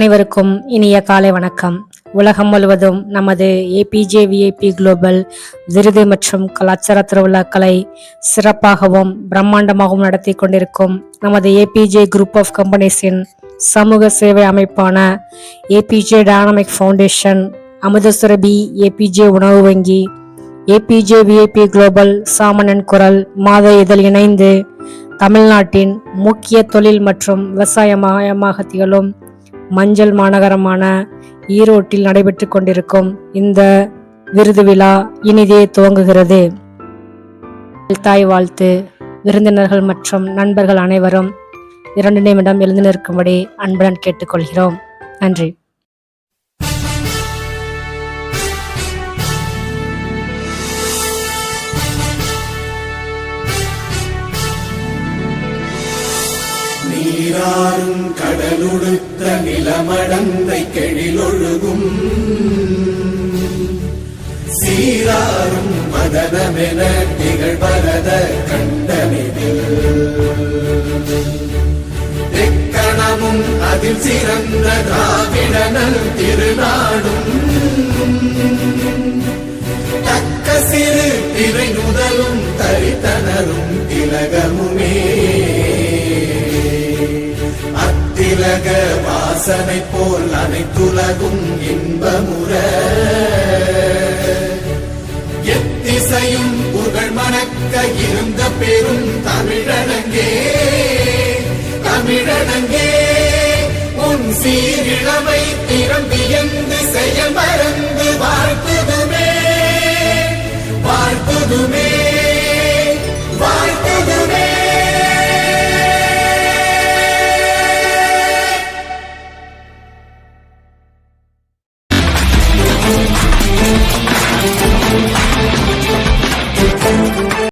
அனைவருக்கும் இனிய காலை வணக்கம். உலகம் முழுவதும் நமது ஏபிஜே விஐபி குளோபல் விருது மற்றும் கலாச்சார திருவிழாக்களை சிறப்பாகவும் பிரம்மாண்டமாகவும் நடத்தி கொண்டிருக்கும் நமது ஏபிஜே குரூப் ஆஃப் கம்பெனிஸின் சமூக சேவை அமைப்பான APJ dynamic foundation Amudhasurabhi APJ உணவு வங்கி ஏபிஜே விஐபி குளோபல் சாமணன் குரல் மாத இதழ் இணைந்து தமிழ்நாட்டின் முக்கிய தொழில் மற்றும் விவசாய மாயமாக திகழும் மஞ்சள் மாநகரமான ஈரோட்டில் நடைபெற்று கொண்டிருக்கும் இந்த விருது விழா இனிதே துவங்குகிறது. தாய் வாழ்த்து. விருந்தினர்கள் மற்றும் நண்பர்கள் அனைவரும் இரண்டு நிமிடம் எழுந்து நிற்கும்படி அன்புடன் கேட்டுக்கொள்கிறோம். நன்றி. நீராறும் கடலுடுத்த நிலமடந்தை கெழிலொழுகும். சீராறும் மதனமென திகழ்வரத கண்டனிதில். எக்கணமும் அதில் சிறந்த திராவிடனல் திருநாடும். தக்க சிறு திரை நுதலும் தரித்தனரும் திலக அரசனை போல் அனைத்துலகும் இன்பமுற. எத்திசையும் புகழ் மணக்க இருந்த பெரும் தமிழனங்கே தமிழனங்கே உன் சீரிழம